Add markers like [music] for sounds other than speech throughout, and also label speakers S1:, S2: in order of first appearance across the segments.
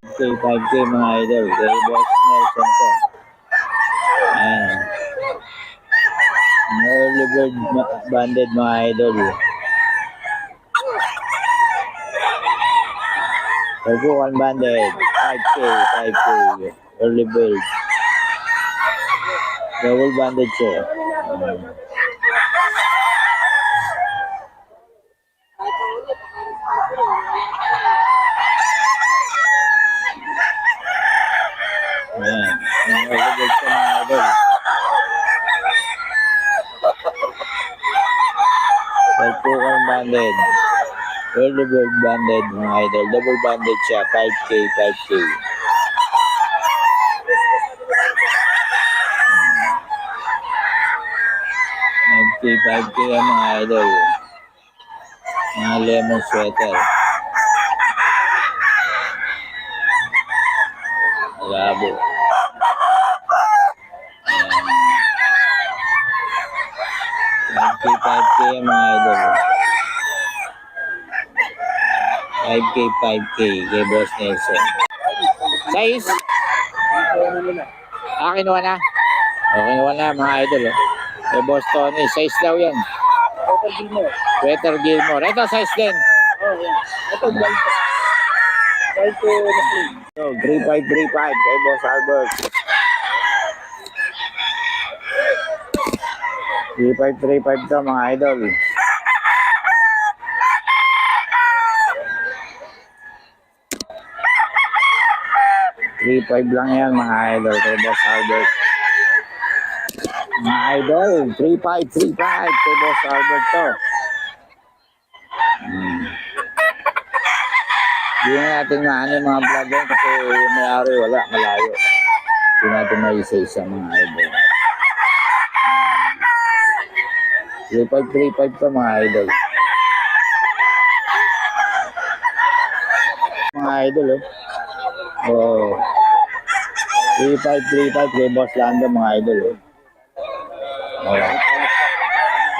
S1: 5K, 5K mga idol. Kay Boss Nelson to. Ayan. Mga Early bird banded mga idol. Taguan banded. 5K, 5K. Early bird. Double banded siya. Ayan. Mga early bird siya mga idol. Taguan banded. Early bird banded mga idol. Double banded siya. 5K, 5K. Five K, 5K yan mga idol. Mga lemon sweater. Labo. Ayan. 5K, 5K yan mga idol. 5K, 5K kay Boss Nelson. Size? Ah, kinuha na. O, kinuha na mga idol. Oh. Kay Boss Tony, size daw yan.
S2: Total Gilmore.
S1: Sweater Gilmore. Ito, size din.
S2: Oh, yan. Ito, Balto. Balto na plane.
S1: So, 3535 kay Boss Albert. 3535 to mga idol. Three five lang yan mga idol kay Boss Albert. Mga idol, 3535 kay Boss Albert to. Hmm. Hindi na natin maano yung mga vlog yan kasi may-ari wala, malayo. Hindi natin maisa-isa mga idol. 3535 to mga idol. Mga idol oh. Oh. 3535 kay Boss Lando mga idol oh. Oh.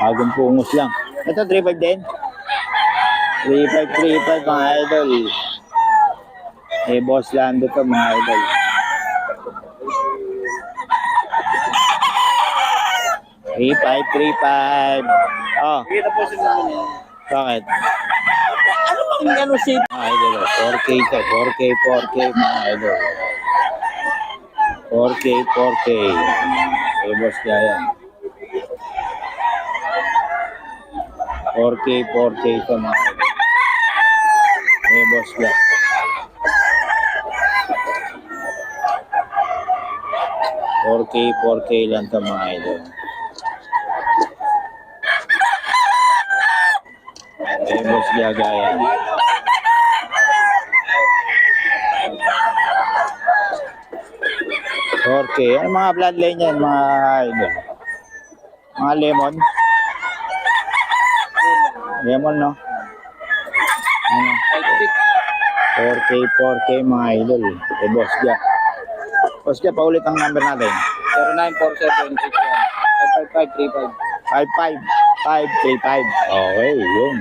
S1: Bagong pungos lang. Ito 35 din. 3535 mga idol. Eh, Boss Lando to mga idol. Three five three five. Oh, bakit?
S2: Ano bang ano si...
S1: Mga idol, oh, 4K to. 4K, 4K mga idol. 4K, 4K. Eh, boss yan. 4K, 4K to mga idol. Eh, boss. Four K, 4K lang to mga idol. Boss gagaya. Okay, ano mga bloodline yan, mga idol? Mga lemon? Lemon, no? Ano? 4K, 4K mga idol. Eh, boss ga. Boss ga, paulit ang number natin.
S2: 0947
S1: 55-535. Okay, yun.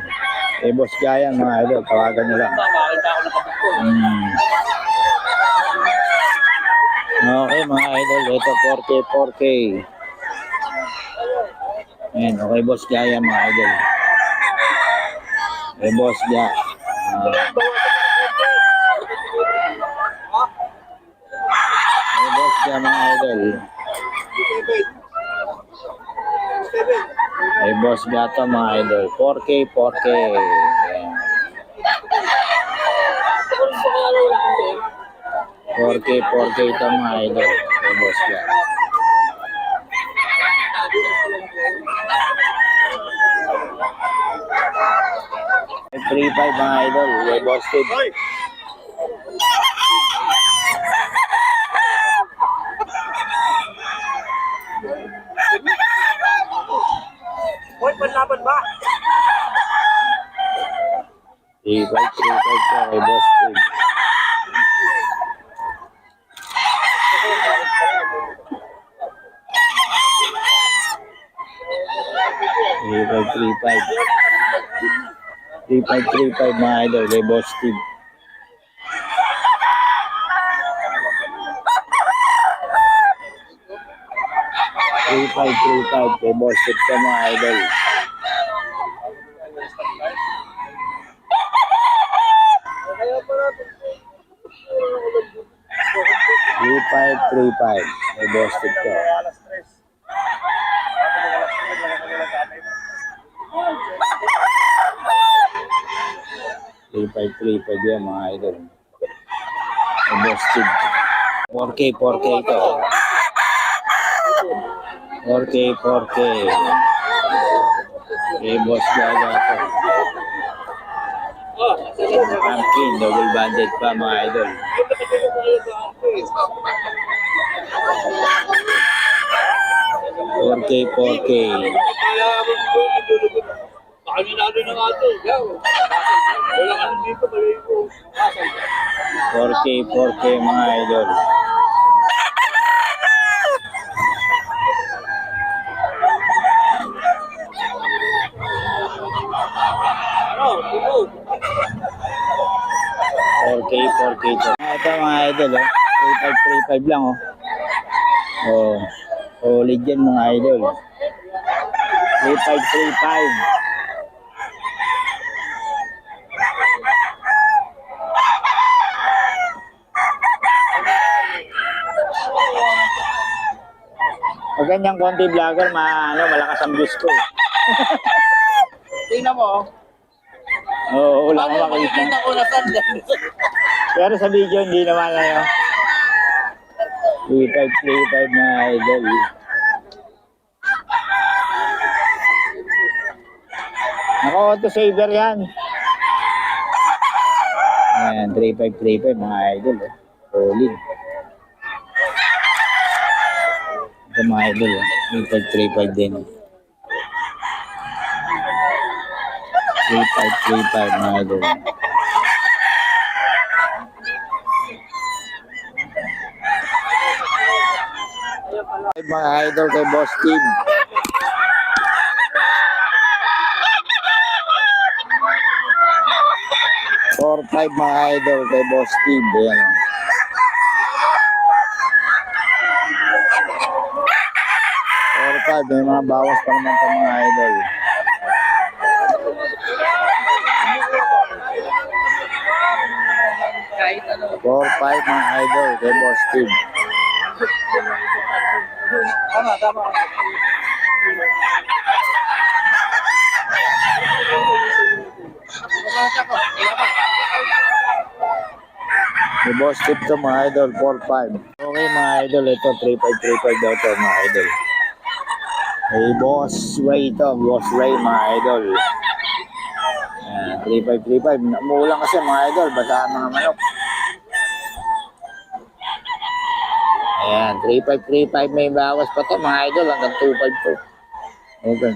S1: Eh, boss ga yan mga idol. Tawagan nyo lang.
S2: Makakita ako ng kapatid ko.
S1: Hmm. Okay mga idol, ito 4K, 4K. Ayan, okay boss Gaya mga idol. Okay boss Gaya. Okay boss Gaya mga idol. Okay boss Gaya mga idol. 4K, 4K. Ayan. 4K, 4K ito mga idol. Okay boss Gaya. Three five mga idol. Okay boss Steve. 0535. 3535 mga idol, kay Boss Steve. Three five three five kay Boss Steve idol.
S2: Three five three
S1: five kay Boss
S2: Steve.
S1: 3535 yan mga idol. Tip. 4K, 4K ito. 4K, 4K. Kay Boss Gaga ito. Pumpkin, double banded pa mga idol. Four K, 4K.
S2: Baka ninalo na nga ito. Wala ka dito, malayo ko.
S1: 4K, 4K mga idol.
S2: Tumo.
S1: 4K, 4K ito. Ah, Ito mga idol, oh. 3535 lang, oh. Oh, solid yan mga idol. 3535. Pag ganyan konti vlogger, ma, ano, malakas ang views ko. eh. [laughs]
S2: Tingnan mo.
S1: Oo, wala akong makita.
S2: ko na?
S1: Pero sa video, hindi naman ano. 35, 35 na idol. Naka auto saver yan. Ayan, 35, 35 mga idol. Oh. Solid. Ito mga idol. Oh. 35, 35 din. 35, 35 mga idol. mga idol kay Boss Team. Four five mga idol kay Boss Team. Ayan. Five, may mga bawas pa naman pa mga idol. Four five mga idol kay Boss Team.
S2: Tama, tama.
S1: May Boss Team to mga idol, four five. Okay mga idol, ito 3535 daw to mga idol. May Boss Ray to, Boss Ray mga idol. Ayan, 3535. Umuulan kasi mga idol, basahan mga manok. Ayan, 3535 may bawas pa to mga idol, hanggang 25 to. Okay.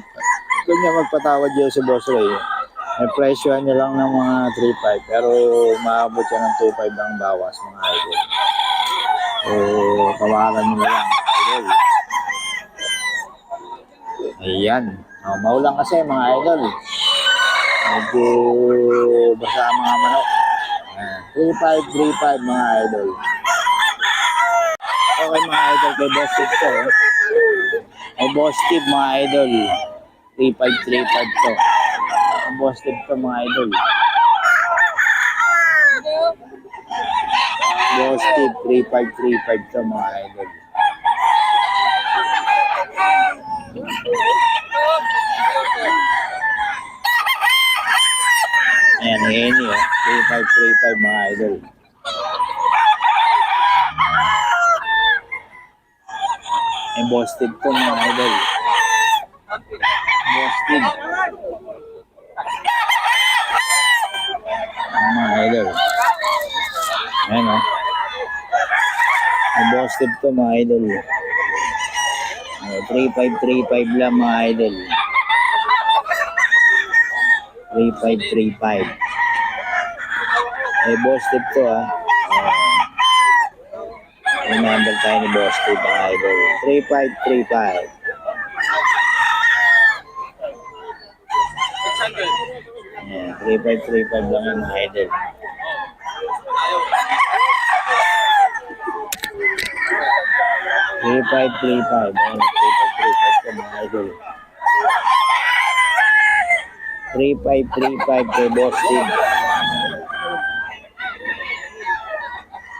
S1: Ganyan magpatawad dyan si Boss Ray. May presyo niya lang ng mga 3.5 pero maabot siya ng 2.5 ang bawas mga idol. So, tawagan mo lang mga idol. Ayan. Oh, maulang kasi mga idol. Medyo basa mga manok. Ayan. 3.5, 3.5 mga idol. Okay mga idol kay Boss Steve to. oh. Kay Boss Steve mga idol. 3.5, 3.5 to. Ang boss tip to mga idol. Boss tip 3535 to mga idol. Ayan, Henny oh. 3535 mga idol. Tip to mga idol. Ang mga idol. Ayan o. Boss tip to mga idol. Oh, 3535 lang mga idol. 3535. May boss tip to ah. Oh. May number tayo ni boss tip mga idol. 3535. Ayan, 3535 lang mga idol. Three five three five. Ayan, three five three Ito mga idol. 3535 kay Boss Tim.